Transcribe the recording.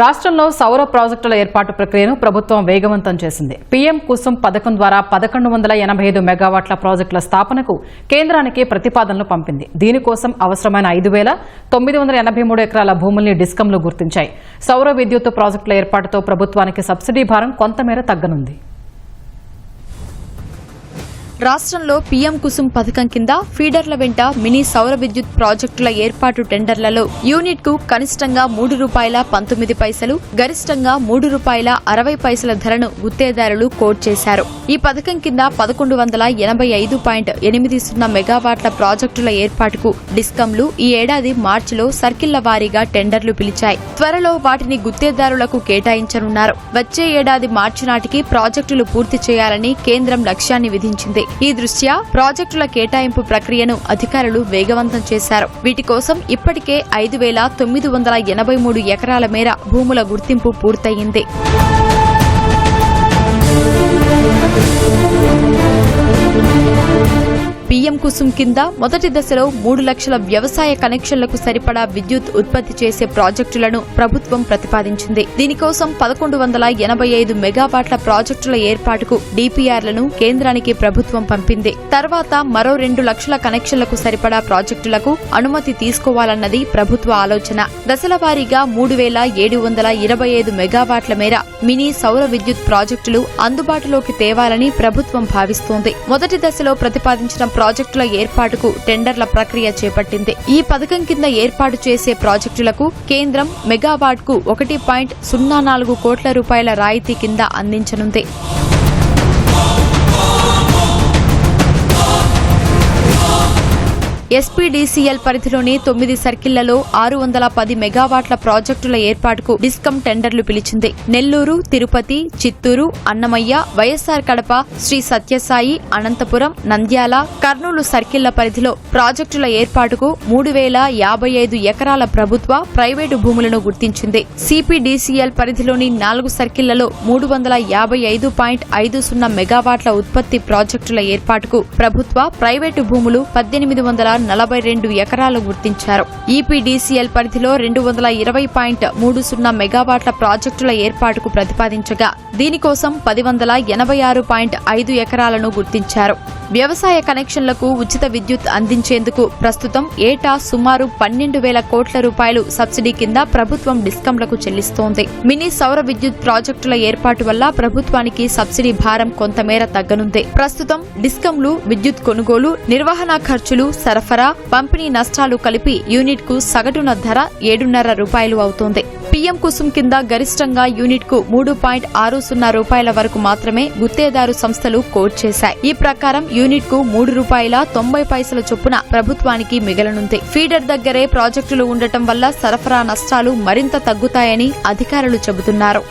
రాష్ట్రంలో సౌర ప్రాజెక్టుల ఏర్పాటు ప్రక్రియను ప్రభుత్వం వేగవంతం చేసింది. పీఎం కుసుమ్ పథకం ద్వారా పదకొండు వందల ఎనభై ఐదు మెగావాట్ల ప్రాజెక్టుల స్థాపనకు కేంద్రానికి ప్రతిపాదనలు పంపింది. దీనికోసం అవసరమైన ఐదు వేల తొమ్మిది వందల ఎనభై మూడు ఎకరాల భూముల్ని డిస్కంలు గుర్తించాయి. సౌర విద్యుత్ ప్రాజెక్టుల ఏర్పాటుతో ప్రభుత్వానికి సబ్సిడీ భారం కొంతమేర తగ్గనుంది. రాష్ట్రంలో పీఎం కుసుమ్ పథకం కింద ఫీడర్ల వెంట మినీ సౌర విద్యుత్ ప్రాజెక్టుల ఏర్పాటు టెండర్లలో యూనిట్కు కనిష్టంగా మూడు రూపాయల పంతొమ్మిది పైసలు గరిష్టంగా మూడు రూపాయల అరవై పైసల ధరను గుత్తేదారులు కోట్ చేశారు. ఈ పథకం కింద పదకొండు వందల ఎనభై ఐదు పాయింట్ ఎనిమిది సున్నా మెగావాట్ల ప్రాజెక్టుల ఏర్పాటుకు డిస్కంలు ఈ ఏడాది మార్చిలో సర్కిళ్ళ వారీగా టెండర్లు పిలిచాయి. త్వరలో వాటిని గుత్తేదారులకు కేటాయించనున్నారు. వచ్చే ఏడాది మార్చి నాటికి ప్రాజెక్టులు పూర్తి చేయాలని కేంద్రం లక్ష్యాన్ని విధించింది. ఈ దృష్ట్యా ప్రాజెక్టుల కేటాయింపు ప్రక్రియను అధికారులు వేగవంతం చేశారు. వీటి కోసం ఇప్పటికే ఐదు వేల తొమ్మిది వందల ఎనభై మూడు ఎకరాల మేర భూముల గుర్తింపు పూర్తయింది. పీఎం కుసుమ్ కింద మొదటి దశలో మూడు లక్షల వ్యవసాయ కనెక్షన్లకు సరిపడా విద్యుత్ ఉత్పత్తి చేసే ప్రాజెక్టులను ప్రభుత్వం ప్రతిపాదించింది. దీనికోసం పదకొండు వందల ఎనభై ఐదు మెగావాట్ల ప్రాజెక్టుల ఏర్పాటుకు డిపిఆర్లను కేంద్రానికి ప్రభుత్వం పంపింది. తర్వాత మరో రెండు లక్షల కనెక్షన్లకు సరిపడా ప్రాజెక్టులకు అనుమతి తీసుకోవాలన్నది ప్రభుత్వ ఆలోచన. దశల వారీగా మూడు వేల ఏడు వందల ఇరవై ఐదు మెగావాట్ల మేర మినీ సౌర విద్యుత్ ప్రాజెక్టులు అందుబాటులోకి తేవాలని ప్రభుత్వం భావిస్తోంది. మొదటి దశలో ప్రతిపాదించిన ప్రాజెక్టుల ఏర్పాటుకు టెండర్ల ప్రక్రియ చేపట్టింది. ఈ పథకం కింద ఏర్పాటు చేసే ప్రాజెక్టులకు కేంద్రం మెగావాట్కు ఒకటి పాయింట్ సున్నా నాలుగు కోట్ల రూపాయల రాయితీ కింద అందించనుంది. ఎస్పీడీసీఎల్ పరిధిలోని తొమ్మిది సర్కిళ్ళలో ఆరు వందల పది మెగావాట్ల ప్రాజెక్టుల ఏర్పాటుకు డిస్కం టెండర్లు పిలిచింది. నెల్లూరు తిరుపతి చిత్తూరు అన్నమయ్య వైఎస్సార్ కడప శ్రీ సత్యసాయి అనంతపురం నంద్యాల కర్నూలు సర్కిళ్ళ పరిధిలో ప్రాజెక్టుల ఏర్పాటుకు మూడు వేల యాభై ఐదు ఎకరాల ప్రభుత్వ ప్రైవేటు భూములను గుర్తించింది. సిపిడిసిఎల్ పరిధిలోని నాలుగు సర్కిళ్ళలో మూడు వందల యాభై ఐదు పాయింట్ ఐదు సున్నా మెగావాట్ల ఉత్పత్తి ప్రాజెక్టుల ఏర్పాటుకు ప్రభుత్వ ప్రైవేటు భూములు పద్దెనిమిది వందల నలభై రెండు ఎకరాలు గుర్తించారు. ఈపీడీసీఎల్ పరిధిలో రెండు వందల ఇరవై పాయింట్ మూడు సున్నా మెగావాట్ల ప్రాజెక్టుల ఏర్పాటుకు ప్రతిపాదించగా దీనికోసం పది వందల ఎనభై ఆరు పాయింట్ ఐదు ఎకరాలను గుర్తించారు. వ్యవసాయ కనెక్షన్లకు ఉచిత విద్యుత్ అందించేందుకు ప్రస్తుతం ఏటా సుమారు పన్నెండు వేల కోట్ల రూపాయలు సబ్సిడీ కింద ప్రభుత్వం డిస్కంలకు చెల్లిస్తోంది. మినీ సౌర విద్యుత్ ప్రాజెక్టుల ఏర్పాటు వల్ల ప్రభుత్వానికి సబ్సిడీ భారం కొంతమేర తగ్గనుంది. ప్రస్తుతం డిస్కంలు విద్యుత్ కొనుగోలు నిర్వహణ ఖర్చులు సరఫరా పంపిణీ నష్టాలు కలిపి యూనిట్కు సగటున ధర ఏడున్నర రూపాయలు అవుతోంది. పీఎం కుసుమ్ కింద గరిష్టంగా యూనిట్కు మూడు పాయింట్ ఆరు సున్నా రూపాయల వరకు మాత్రమే గుత్తేదారు సంస్థలు కోట్ చేశాయి. ఈ ప్రకారం యూనిట్కు మూడు రూపాయల తొంభై పైసల చొప్పున ప్రభుత్వానికి మిగలనుంది. ఫీడర్ దగ్గరే ప్రాజెక్టులు ఉండటం వల్ల సరఫరా నష్టాలు మరింత తగ్గుతాయని అధికారులు చెబుతున్నారు.